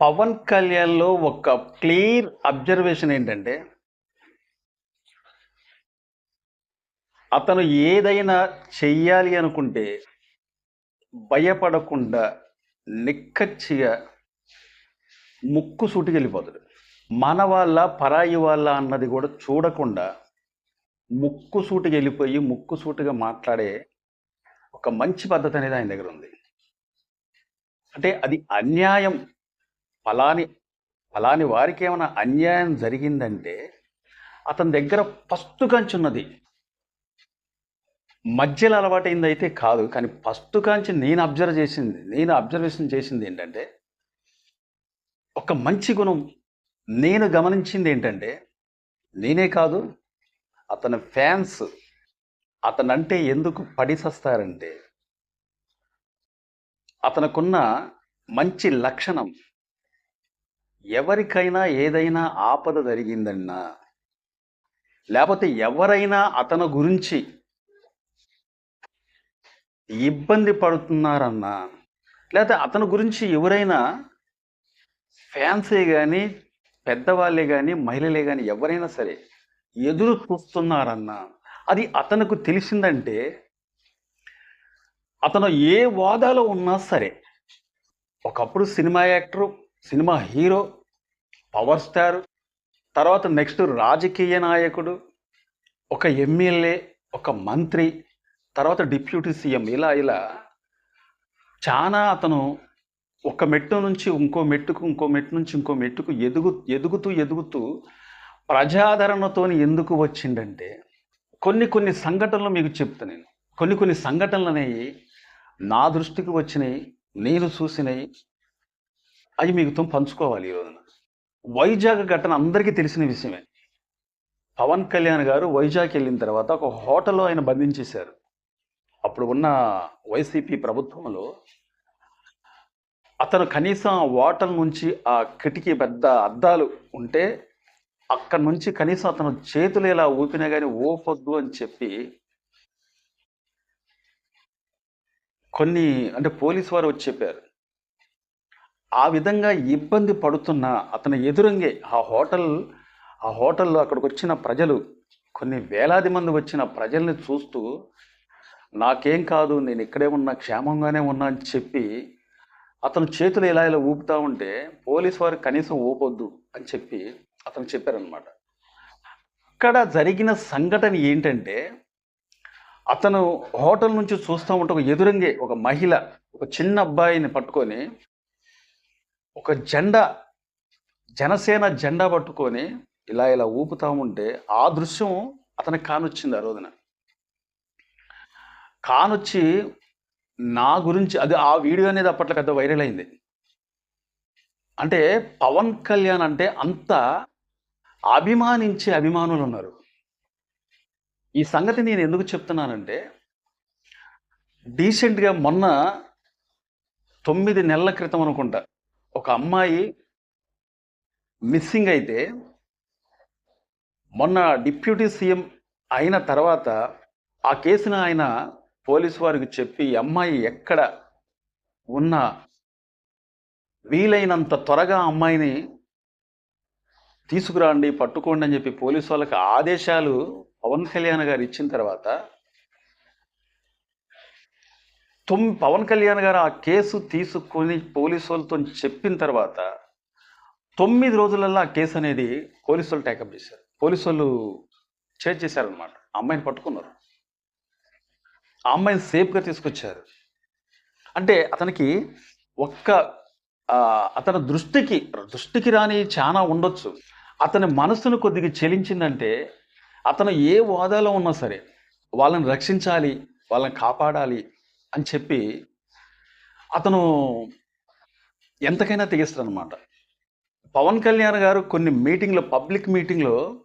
పవన్ కళ్యాణ్‌లో ఒక clear observation ఏంటంటే అతను ఏదైనా చెయ్యాలి అనుకుంటే భయపడకుండా నిక్కచ్చిగా ముక్కు సూటికెళ్ళిపోతాడు. మన వాళ్ళ పరాయి వాళ్ళ అన్నది కూడా చూడకుండా ముక్కు సూటికి వెళ్ళిపోయి ముక్కు సూటిగా మాట్లాడే ఒక మంచి పద్ధతి అనేది ఆయన దగ్గర ఉంది. అంటే అది అన్యాయం. ఫలాని ఫలాని వారికి ఏమైనా అన్యాయం జరిగిందంటే అతని దగ్గర ఫస్ట్ కంచున్నది మధ్యలో అలవాటైంది అయితే కాదు కానీ ఫస్ట్ కాంచి నేను అబ్జర్వ్ చేసింది నేను అబ్జర్వేషన్ చేసింది ఏంటంటే ఒక మంచి గుణం నేను గమనించింది ఏంటంటే నేనే కాదు అతని ఫ్యాన్స్ అతనంటే ఎందుకు పడిసస్తారంటే అతనుకున్న మంచి లక్షణం ఎవరికైనా ఏదైనా ఆపద జరిగిందన్నా లేకపోతే ఎవరైనా అతని గురించి ఇబ్బంది పడుతున్నారన్నా లేకపోతే అతని గురించి ఎవరైనా ఫ్యాన్సే కానీ పెద్దవాళ్ళే కానీ మహిళలే కానీ ఎవరైనా సరే ఎదురు చూస్తున్నారన్నా అది అతనికి తెలిసిందంటే అతను ఏ వాదాలో ఉన్నా సరే ఒకప్పుడు cinema actor cinema hero power star తర్వాత నెక్స్ట్ రాజకీయ నాయకుడు ఒక ఎమ్మెల్యే ఒక మంత్రి తర్వాత డిప్యూటీ సీఎం. ఇలా ఇలా. చాలా అతను ఒక మెట్టు నుంచి ఇంకో మెట్టుకు ఇంకో మెట్టు నుంచి ఇంకో మెట్టుకు ఎదుగు ఎదుగుతూ ఎదుగుతూ ప్రజాదరణతోని ఎందుకు వచ్చిందంటే కొన్ని కొన్ని సంఘటనలు మీకు చెప్తా నేను. కొన్ని కొన్ని సంఘటనలు అనేవి నా దృష్టికి వచ్చినాయి నేను చూసినాయి అవి మీతో పంచుకోవాలి ఈ రోజున. వైజాగ్ ఘటన అందరికీ తెలిసిన విషయమే. పవన్ కళ్యాణ్ గారు వైజాగ్ వెళ్ళిన తర్వాత ఒక హోటల్లో ఆయన బంధించేశారు. అప్పుడు ఉన్న వైసీపీ ప్రభుత్వంలో అతను కనీసం ఆ హోటల్ నుంచి ఆ కిటికీ పెద్ద అద్దాలు ఉంటే అక్కడి నుంచి కనీసం అతను చేతులు ఇలా ఊపినా కానీ ఓపొద్దు అని చెప్పి కొన్ని అంటే పోలీసు వారు వచ్చి చెప్పారు. ఆ విధంగా ఇబ్బంది పడుతున్న అతని ఎదురంగే ఆ హోటల్ ఆ హోటల్లో అక్కడికి వచ్చిన ప్రజలు కొన్ని వేలాది మంది వచ్చిన ప్రజల్ని చూస్తూ నాకేం కాదు నేను ఇక్కడే ఉన్నా క్షేమంగానే ఉన్నా అని చెప్పి అతను చేతులు ఇలా ఇలా ఊపుతా ఉంటే పోలీసు వారు కనీసం ఊపొద్దు అని చెప్పి అతను చెప్పారనమాట అక్కడ జరిగిన సంఘటన ఏంటంటే అతను హోటల్ నుంచి చూస్తూ ఉంటే ఒక ఎదురంగే ఒక మహిళ ఒక చిన్న అబ్బాయిని పట్టుకొని ఒక జెండా జనసేన జెండా పట్టుకొని ఇలా ఇలా ఊపుతా ఉంటే ఆ దృశ్యం అతనికి కానొచ్చింది ఆ రోజున. కానొచ్చి నా గురించి అది ఆ వీడియో అనేది అప్పట్లో పెద్ద వైరల్ అయింది. అంటే పవన్ కళ్యాణ్ అంటే అంత అభిమానించే అభిమానులు ఉన్నారు. ఈ సంగతి నేను ఎందుకు చెప్తున్నానంటే డీసెంట్గా మొన్న తొమ్మిది నెలల క్రితం అనుకుంటా. ఒక అమ్మాయి మిస్సింగ్ అయితే మొన్న డిప్యూటీ సీఎం అయిన తర్వాత ఆ కేసును ఆయన పోలీసు వారికి చెప్పి అమ్మాయి ఎక్కడ ఉన్న వీలైనంత త్వరగా అమ్మాయిని తీసుకురండి పట్టుకోండి అని చెప్పి పోలీసు వాళ్ళకి ఆదేశాలు పవన్ కళ్యాణ్ గారు ఇచ్చిన తర్వాత తొమ్మి పవన్ కళ్యాణ్ గారు ఆ కేసు తీసుకొని పోలీసు వాళ్ళతో చెప్పిన తర్వాత తొమ్మిది రోజులలో ఆ కేసు అనేది పోలీసు వాళ్ళు టేకప్ చేశారు. పోలీసు వాళ్ళు చేజ్ చేశారనమాట అమ్మాయిని పట్టుకున్నారు. ఆ అమ్మాయిని సేఫ్గా తీసుకొచ్చారు. అంటే అతనికి ఒక్క అతని దృష్టికి దృష్టికి రాని చాలా ఉండొచ్చు. అతని మనసును కొద్దిగా చెలించిందంటే అతను ఏ వాదాలో ఉన్నా సరే వాళ్ళని రక్షించాలి వాళ్ళని కాపాడాలి అని చెప్పి అతను ఎంతకైనా తెగిస్తాడు అనమాట పవన్ కళ్యాణ్ గారు కొన్ని మీటింగ్లో పబ్లిక్ మీటింగ్లో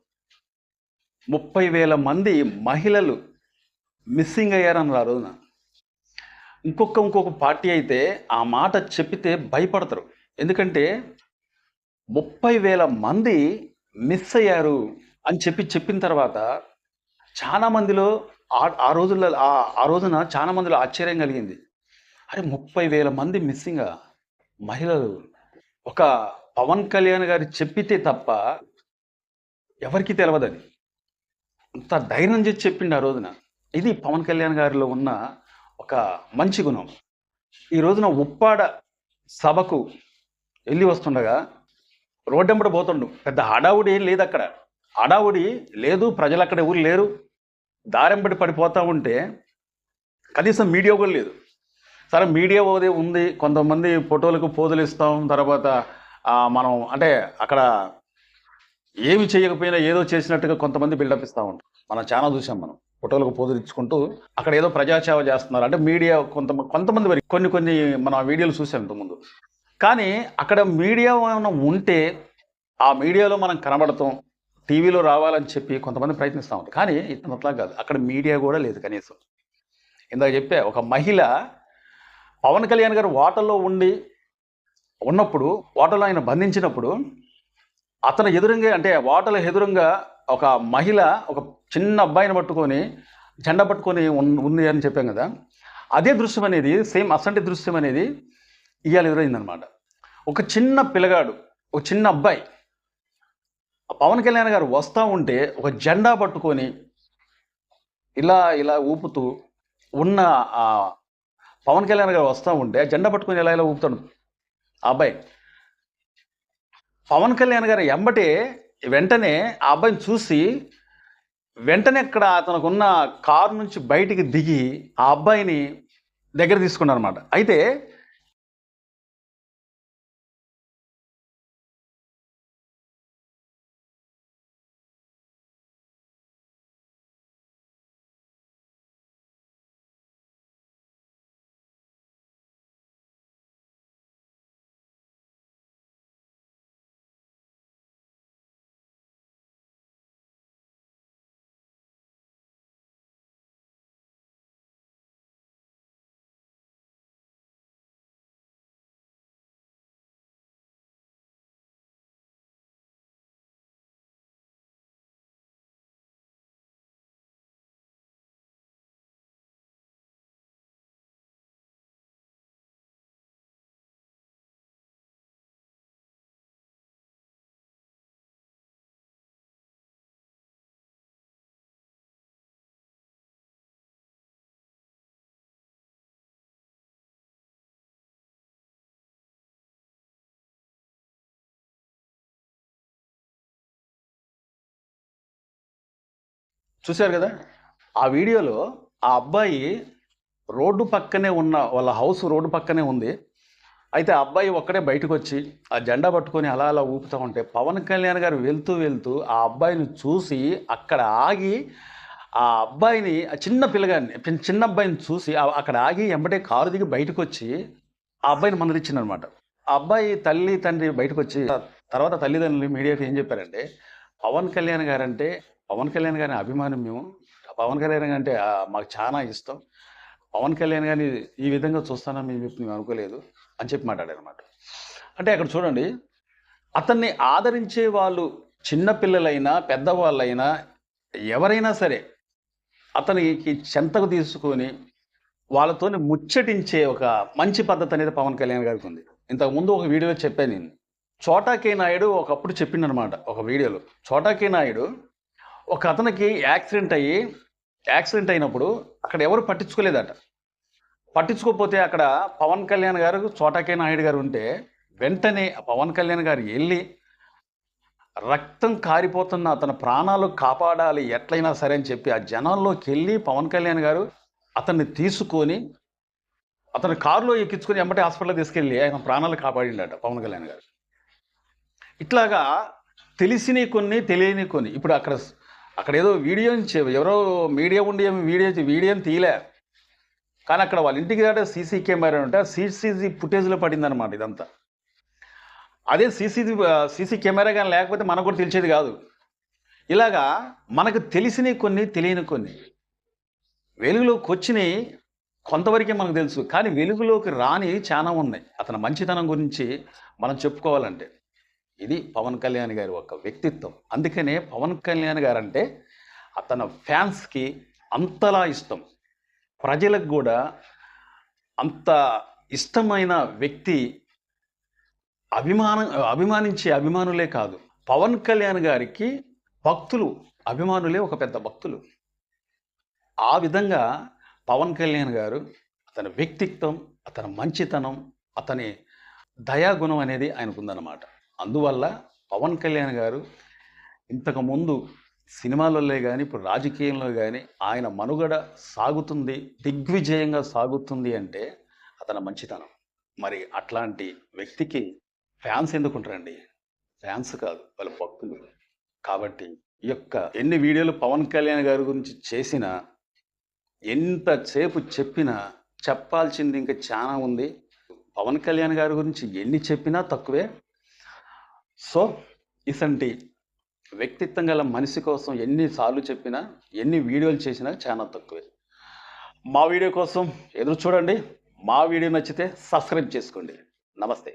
ముప్పై వేల మంది మహిళలు మిస్సింగ్ అయ్యారని ఆ రోజున. ఇంకొక ఇంకొక పార్టీ అయితే ఆ మాట చెప్పితే భయపడతారు. ఎందుకంటే ముప్పై వేల మంది మిస్ అయ్యారు అని చెప్పి చెప్పిన తర్వాత చాలా మందిలో ఆ ఆ రోజుల్లో ఆ ఆ రోజున చాలా మందిలో ఆశ్చర్యం కలిగింది. అరే ముప్పై వేల మంది మిస్సింగ్ మహిళలు ఒక పవన్ కళ్యాణ్ గారు చెప్పితే తప్ప ఎవరికి తెలియదని అంత ధైర్యం చేసి చెప్పిండు ఆ రోజున. ఇది పవన్ కళ్యాణ్ గారిలో ఉన్న ఒక మంచి గుణం. ఈ రోజున ఉప్పాడ సభకు వెళ్ళి వస్తుండగా రోడ్డెంబడి పోతుండు. పెద్ద హడావుడి ఏం లేదు అక్కడ హడావుడి లేదు ప్రజలు అక్కడ ఎవరు లేరు. దారింపడి పడిపోతూ ఉంటే కనీసం మీడియా కూడా లేదు. సరే మీడియా ఒకది ఉంది కొంతమంది ఫోటోలకు పోజులు ఇస్తాం తర్వాత మనం అంటే అక్కడ ఏమి చేయకపోయినా ఏదో చేసినట్టుగా కొంతమంది బిల్డప్ ఇస్తూ ఉంటారు. మనం చాలా చూసాం మనం ఫోటోలకు పోజులు ఇచ్చుకుంటూ అక్కడ ఏదో ప్రజాసేవ చేస్తున్నారు. అంటే మీడియా కొంత కొంతమంది వరకు కొన్ని కొన్ని మనం వీడియోలు చూసాం ఇంతకుముందు. కానీ అక్కడ మీడియా ఏమైనా ఉంటే ఆ మీడియాలో మనం కనబడతాం టీవీలో రావాలని చెప్పి కొంతమంది ప్రయత్నిస్తూ ఉంటారు కానీ ఇతను అట్లా కాదు. అక్కడ మీడియా కూడా లేదు కనీసం. ఇందాక చెప్పే ఒక మహిళ పవన్ కళ్యాణ్ గారు వాటర్లో ఉండి ఉన్నప్పుడు వాటర్లో ఆయన బంధించినప్పుడు అతను ఎదురుగా అంటే వాటర్ ఎదురుగా ఒక మహిళ ఒక చిన్న అబ్బాయిని పట్టుకొని జెండా పట్టుకొని ఉన్- ఉంది అని చెప్పాం కదా. అదే దృశ్యం అనేది సేమ్ అసంటి దృశ్యం అనేది ఇవాళ ఎదురైందనమాట. ఒక చిన్న పిల్లగాడు ఒక చిన్న అబ్బాయి పవన్ కళ్యాణ్ గారు వస్తూ ఉంటే ఒక జెండా పట్టుకొని ఇలా ఇలా ఊపుతూ ఉన్న పవన్ కళ్యాణ్ గారు వస్తూ ఉంటే జెండా పట్టుకొని ఇలా ఇలా ఊపుతాడు? ఆ అబ్బాయి పవన్ కళ్యాణ్ గారు ఎంబటే వెంటనే ఆ అబ్బాయిని చూసి వెంటనే అక్కడ అతనుకున్న కారు నుంచి బయటికి దిగి ఆ అబ్బాయిని దగ్గర తీసుకున్నారన్నమాట. అయితే చూశారు కదా? ఆ వీడియోలో ఆ అబ్బాయి రోడ్డు పక్కనే ఉన్న వాళ్ళ హౌస్ రోడ్డు పక్కనే ఉంది. అయితే ఆ అబ్బాయి ఒక్కడే బయటకు వచ్చి ఆ జెండా పట్టుకొని అలా అలా ఊపుతూ ఉంటే పవన్ కళ్యాణ్ గారు వెళ్తూ వెళ్తూ ఆ అబ్బాయిని చూసి అక్కడ ఆగి ఆ అబ్బాయిని ఆ చిన్న పిల్లగాన్ని చిన్న- చిన్న అబ్బాయిని చూసి అక్కడ ఆగి ఎంబటే కారు దిగి బయటకు వచ్చి ఆ అబ్బాయిని మందలిచ్చిందనమాట. ఆ అబ్బాయి తల్లి తండ్రి బయటకు వచ్చి తర్వాత తల్లిదండ్రులు మీడియాకి ఏం చెప్పారంటే పవన్ కళ్యాణ్ గారంటే పవన్ కళ్యాణ్ గారిని అభిమానం మేము. పవన్ కళ్యాణ్ అంటే మాకు చాలా ఇష్టం. పవన్ కళ్యాణ్ గారిని ఈ విధంగా చూస్తానని మేము చెప్పి మేము అనుకోలేదు అని చెప్పి మాట్లాడారనమాట అంటే అక్కడ చూడండి అతన్ని ఆదరించే వాళ్ళు చిన్నపిల్లలైనా పెద్దవాళ్ళైనా ఎవరైనా సరే అతనికి చెంతకు తీసుకొని వాళ్ళతోని ముచ్చటించే ఒక మంచి పద్ధతి అనేది పవన్ కళ్యాణ్ గారికి ఉంది. ఇంతకు ముందు ఒక వీడియోలో చెప్పాను నేను. చోటా కే నాయుడు ఒకప్పుడు చెప్పిండనమాట ఒక వీడియోలో. చోటాకే నాయుడు ఒక అతనికి యాక్సిడెంట్ అయ్యి యాక్సిడెంట్ అయినప్పుడు అక్కడ ఎవరు పట్టించుకోలేదట. పట్టించుకోకపోతే అక్కడ పవన్ కళ్యాణ్ గారు చోటాకే నాయుడు గారు ఉంటే వెంటనే పవన్ కళ్యాణ్ గారు వెళ్ళి రక్తం కారిపోతున్న అతని ప్రాణాలు కాపాడాలి ఎట్లయినా సరే అని చెప్పి ఆ జనాల్లోకి వెళ్ళి పవన్ కళ్యాణ్ గారు అతన్ని తీసుకొని అతను కారులో ఎక్కించుకొని ఎంబటి హాస్పిటల్ తీసుకెళ్ళి ఆయన ప్రాణాలు కాపాడిండట పవన్ కళ్యాణ్ గారు. ఇట్లాగా తెలిసినవి కొన్ని తెలియని కొన్ని. ఇప్పుడు అక్కడ అక్కడ ఏదో వీడియో ఎవరో మీడియా ఉండి ఏమి వీడియో వీడియోని తీయలే. కానీ అక్కడ వాళ్ళ ఇంటికి దాటే సీసీ కెమెరా ఉంటే సీసీసీ ఫుటేజ్లో పడిందనమాట ఇదంతా. అదే సీసీ సీసీ కెమెరా కానీ లేకపోతే మనకు కూడా తెలిసేది కాదు. ఇలాగా మనకు తెలిసినవి కొన్ని తెలియని కొన్ని. వెలుగులోకి వచ్చినాయి కొంతవరకే మనకు తెలుసు. కానీ వెలుగులోకి రాని చాలా ఉన్నాయి. అతని మంచితనం గురించి మనం చెప్పుకోవాలంటే. ఇది పవన్ కళ్యాణ్ గారి ఒక వ్యక్తిత్వం. అందుకనే పవన్ కళ్యాణ్ గారు అంటే అతని ఫ్యాన్స్కి అంతలా ఇష్టం. ప్రజలకు కూడా అంత ఇష్టమైన వ్యక్తి అభిమానం అభిమానించే అభిమానులే కాదు. పవన్ కళ్యాణ్ గారికి భక్తులు అభిమానులే ఒక పెద్ద భక్తులు. ఆ విధంగా పవన్ కళ్యాణ్ గారు అతని వ్యక్తిత్వం అతని మంచితనం అతని దయాగుణం అనేది ఆయనకు ఉందన్నమాట అందువల్ల పవన్ కళ్యాణ్ గారు ఇంతకుముందు సినిమాలలో కానీ ఇప్పుడు రాజకీయంలో కానీ ఆయన మనుగడ సాగుతుంది దిగ్విజయంగా సాగుతుంది అంటే అతని మంచితనం. మరి అట్లాంటి వ్యక్తికి ఫ్యాన్స్ ఎందుకుంటారండి? ఫ్యాన్స్ కాదు వాళ్ళ భక్తులు. కాబట్టి ఈ యొక్క ఎన్ని వీడియోలు పవన్ కళ్యాణ్ గారి గురించి చేసినా ఎంతసేపు చెప్పినా చెప్పాల్సింది ఇంకా చాలా ఉంది. పవన్ కళ్యాణ్ గారి గురించి ఎన్ని చెప్పినా తక్కువే. సో ఇసంటి వ్యక్తిత్వం గల మనిషి కోసం ఎన్నిసార్లు చెప్పినా ఎన్ని వీడియోలు చేసినా చాలా తక్కువే. మా వీడియో కోసం ఎదురు చూడండి. మా వీడియో నచ్చితే సబ్స్క్రైబ్ చేసుకోండి. నమస్తే.